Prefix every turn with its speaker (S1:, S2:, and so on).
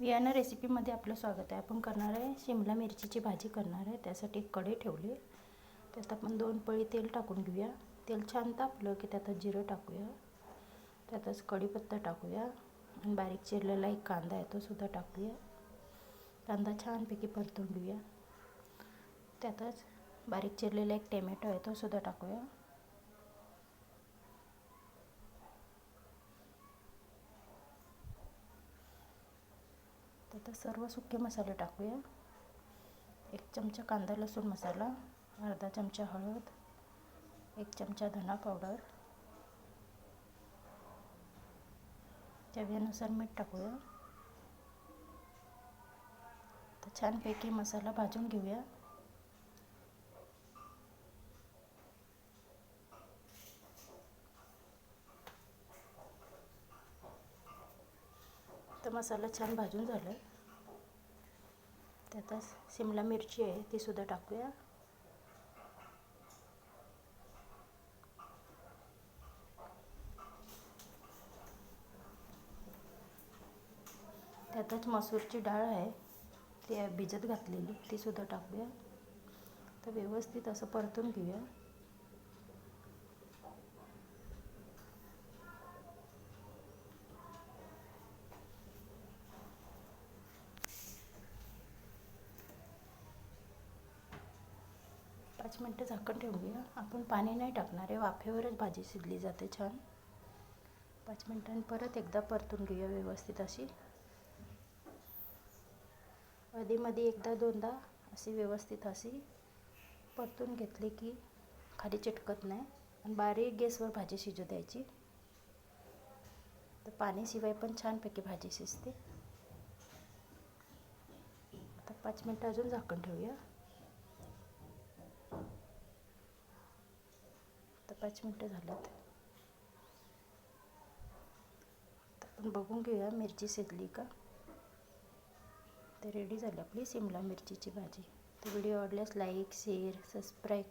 S1: Vienna रेसिपीमध्ये आपलं स्वागत आहे. आपण करणार आहे शिमला मिरचीची भाजी करणार आहे. त्यासाठी एक कढई ठेवली त्यात आपण दोन पळी तेल टाकून घेऊया. तेल छान तापलं की त्यातच जिरं टाकूया. त्यातच कढीपत्ता टाकूया. आणि बारीक चिरलेला एक कांदा आहे तो सुद्धा टाकूया. कांदा छानपैकी परतून घेऊया. त्यातच बारीक चिरलेला एक टॅमॅटो आहे तो सुद्धा आता सर्व सुके मसाले टाकूया. एक चमचा कांदा लसूण मसाला अर्धा चमचा हळद एक चमचा धना पावडर चवीनुसार मीठ टाकूया. तर छानपैकी मसाला भाजून घेऊया. तर मसाला छान भाजून झाला आहे त्यातच शिमला मिरची आहे ती सुद्धा टाकूया. त्यातच मसूरची डाळ आहे ती भिजत घातलेली ती सुद्धा टाकूया. तर व्यवस्थित असं परतून घेऊया. पाच मिनटं झाकण ठेवूया. आपण पाणी नाही टाकणार आहे. वाफेवरच भाजी शिजली जाते छान. पाच मिनटांनी परत एकदा परतून घेऊया व्यवस्थित अशी. मध्ये एकदा दोनदा अशी व्यवस्थित अशी परतून घेतली की खाली चिटकत नाही आणि बारीक गॅसवर भाजी शिजू द्यायची. तर पाणीशिवाय पण छानपैकी भाजी शिजते. आता पाच मिनटं अजून झाकण ठेवूया. पाच मिनटं झालं आपण बघून घेऊया मिरची शिजली का. तर रेडी झाली आपली शिमला मिरचीची भाजी. तर व्हिडिओ आवडल्यास लाईक शेअर सबस्क्राईब